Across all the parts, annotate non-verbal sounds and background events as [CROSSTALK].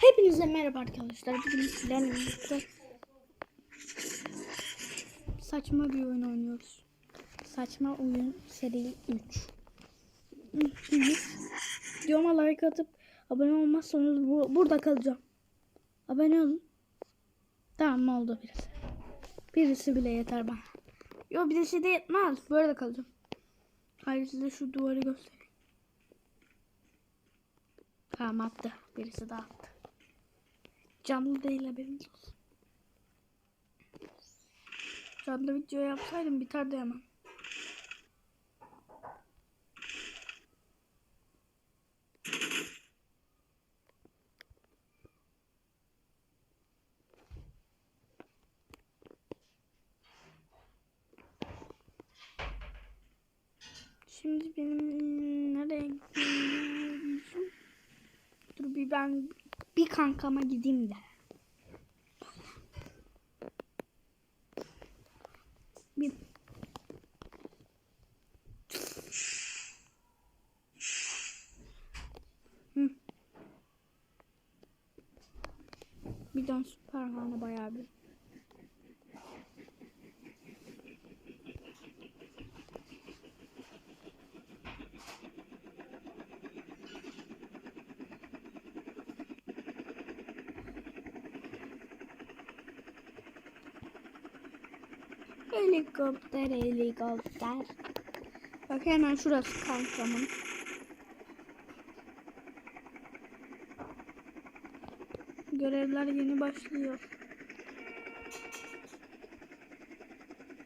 Hepinize merhaba arkadaşlar. Bugün sizlerle saçma bir oyun oynuyoruz. Saçma oyun seri 3. Videoma like atıp abone olmazsanız bu, burada kalacağım. Abone olun. Tamam oldu birisi. Birisi bile yeter bana. Yo birisi de yetmez. Böyle kalacağım. Hayır size şu duvarı göstereyim. Tamam attı. Birisi daha. Canlı değil haberiniz olsun. Canlı video yapsaydım biterdi hemen. Şimdi benim nereye gitmem Dur bir ben bir kankama gideyim de. Bir Hı. Bir dön Süperman'a bayağı bir. Helikopter helikopter. Bak hemen şurası kankamın. Görevler yeni başlıyor.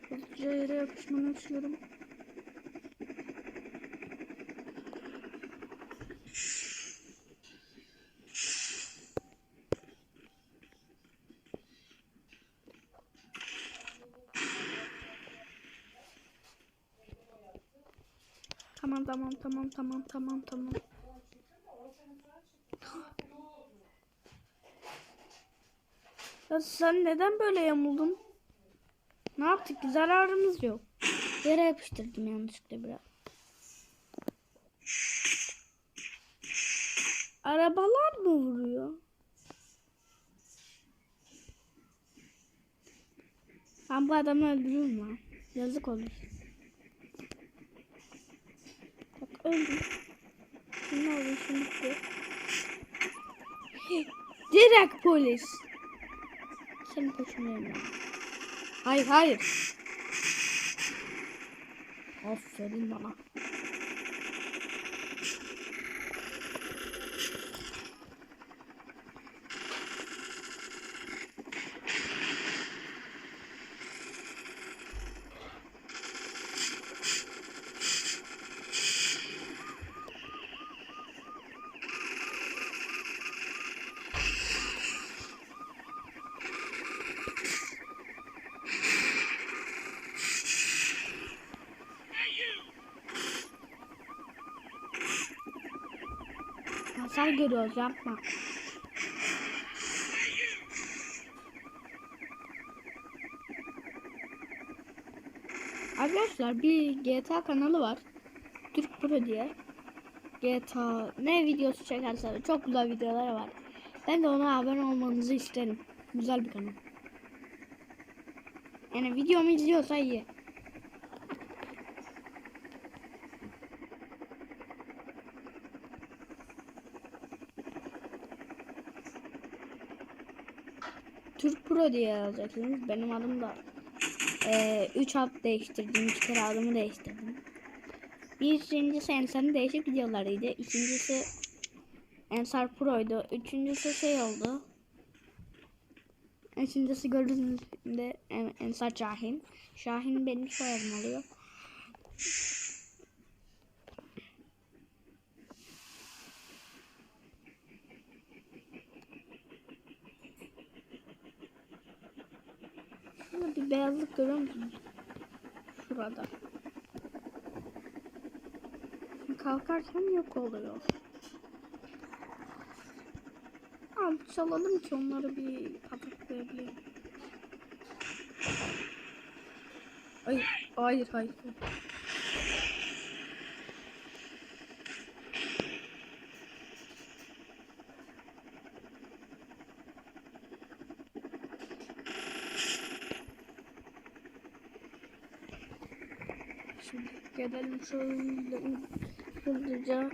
Hızlıca yere yapışmanı istiyorum. Tamam tamam tamam tamam tamam tamam. Ya sen neden böyle yamuldun? Ne yaptık? Bir zararımız yok. Yere yapıştırdım yanlışlıkla biraz. Arabalar mı vuruyor? Ben bu adamı öldürürüm lan. Yazık olur. Bak öldüm. Ne oldu şimdi. Direkt polis. Senin peşindeyim. Hayır hayır. Aferin bana. Hasar görüyoruz yapma. Arkadaşlar bir GTA kanalı var. Türk Pro diye. GTA ne videosu çekerse çok güzel videoları var. Ben de ona abone olmanızı isterim. Güzel bir kanal. Yani videomu izliyorsa iyi. Türk Pro diye yazacaksınız. Benim adım da 3 ad değiştirdim. 3 kere adımı değiştirdim. Birincisi Ensar'ın değişik videolarıydı. İkincisi Ensar Pro'ydu. Üçüncüsü şey oldu. Üçüncüsü gördüğünüz En- Ensar Şahin. Şahin benim soyadım oluyor. Şurada bir beyazlık görüyor musunuz? Şurada. Kalkarken yok oluyor. Al çalalım ki onları bir pataklayabilirim. Hayır, hayır, hayır. Gelelim şöyle hızlıca.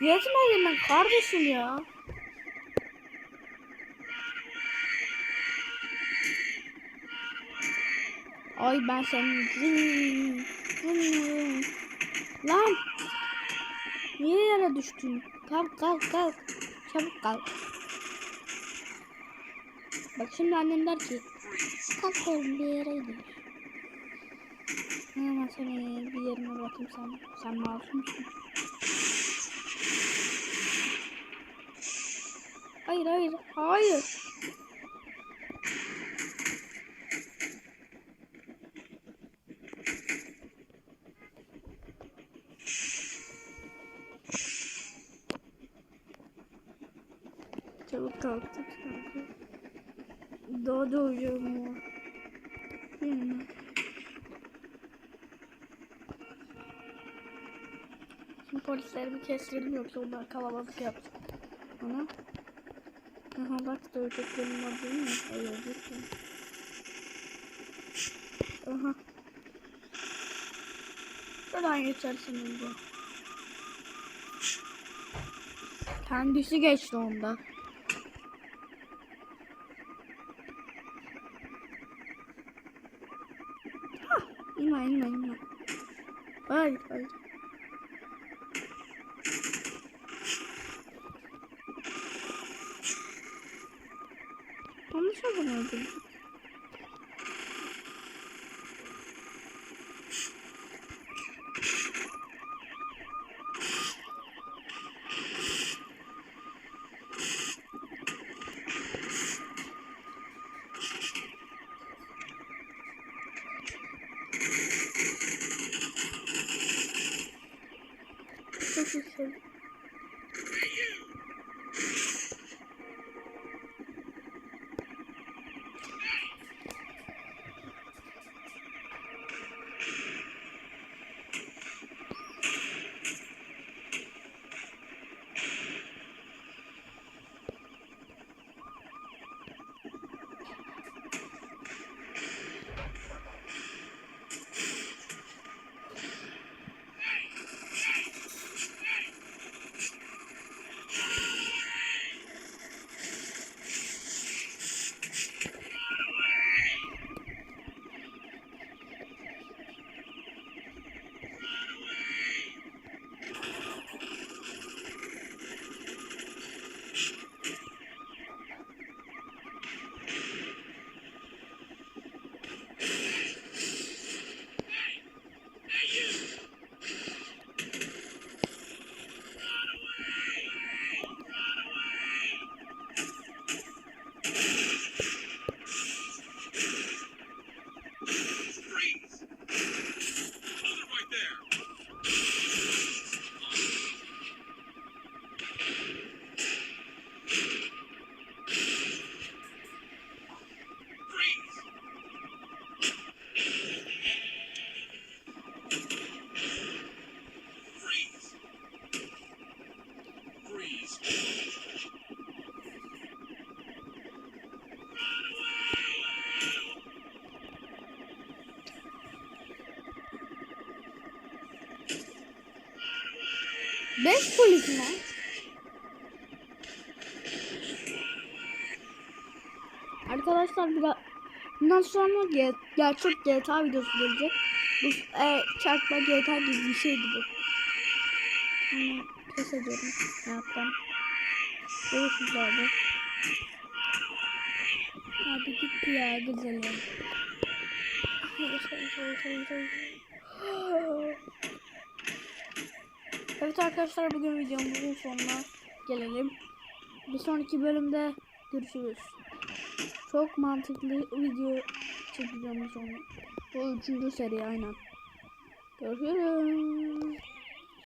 Yetmedim ben kardeşim ya. Ay ben senin. Lan Niye yere düştün? Kalk kalk kalk. Çabuk kalk. Bak şimdi annem der ki kalk oğlum bir yere gidiyor. Hemen seni bir yerine bakayım sen. Sen masumsun. Hayır hayır hayır. Çabuk kalktık kanka. Daha da uyuyorum ya. Bilmiyorum. Şimdi polisleri bir kestirelim yoksa onlar kalabalık yaptı. Ana. Aha bak döveceklerim var değil mi? Hayır lütfen. Aha. Şuradan geçersin önce. Kendisi geçti onda. Yanlış adam öldürdüm. Çok güzel. There. Beş polis mi? Arkadaşlar biraz bundan sonra ge- gerçek GTA videosu gelecek. Bu e, çarpma GTA gibi bir şeydi bu. Ama pes ediyorum hayattan. Görüşürüz abi. Abi gitti ya güzelim. [LAUGHS] Hayır hayır hayır hayır. hayır. Evet arkadaşlar bugün videomuzun sonuna gelelim. Bir sonraki bölümde görüşürüz. Çok mantıklı video çekeceğim sonra. Bu üçüncü seri aynen. Görüşürüz.